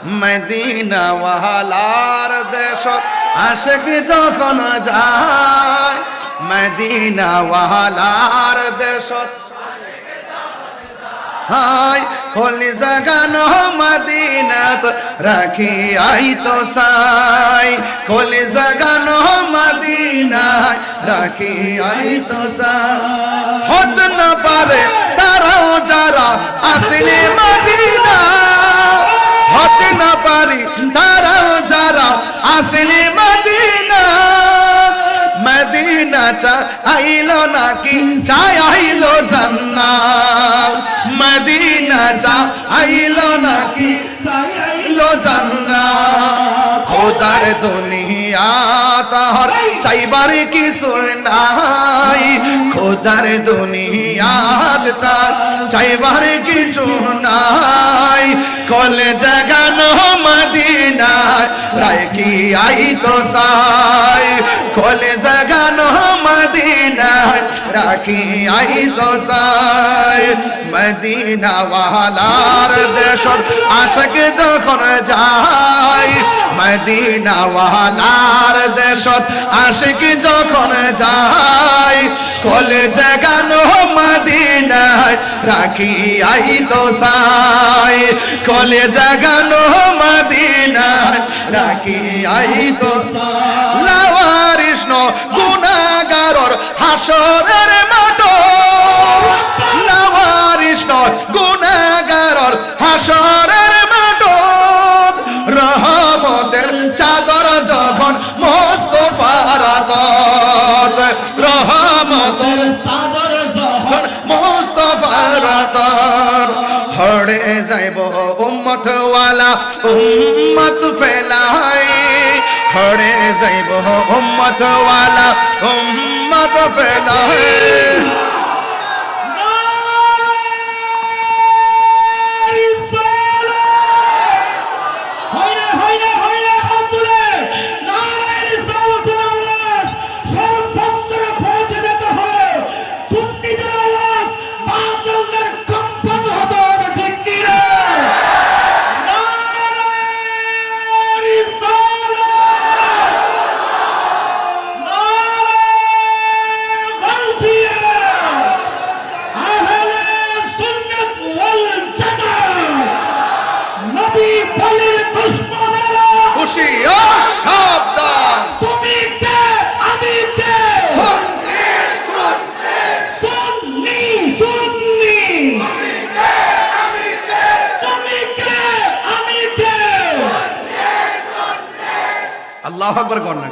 Medina ওয়ালার দেশ আশেক যখন যায় মদিনা ওয়ালার দেশ হাই খোলি জাগানো মদিনাত রাখি আই তো সাই খোলি জাগানো মদিনায় রাখি আই তো সাই হত না পারে তারাও যারা আসলে তারাও যারা আসলে মদিনা মদিনা চা আইলো নাকি? চাই আইলো জান্নাত। মদিনা চা আইলো নাকি? আইলো জান্নাত। খোদার দুনিয়া তাহর সাইবার কি নাই। খোদার দুনিয়াত চার চাইবার কিছু নাই। কলে জাগানো কি আই তো সাই, খোলে জাগানো মদিনায় রাখি আই তো সাই। মদিনা ওয়ালার দেশত আশক যখন যাই মদিনা ওয়ালার দেশত আশক যখন যায় কলে জাগানো মদিনায় রাখি আই তো সাই। কলে জাগানো মদিনায় রাখি আই তো সাই। লাওয়ারিষ্ণ গুনাগারর হাসরের হড়ে যাইব উম্মত ওয়ালা উম্মত ফেলাই। হড়ে যাইব উম্মত ওয়ালা উম্মত ফেলাই। বলের দুশ্মনেরা খুশি ও সাবধান। তুমি কে? আমি কে? সুন্নি সুন্নি। সুন্নি তুমি কে? আমি কে? আল্লাহ আকবর কর না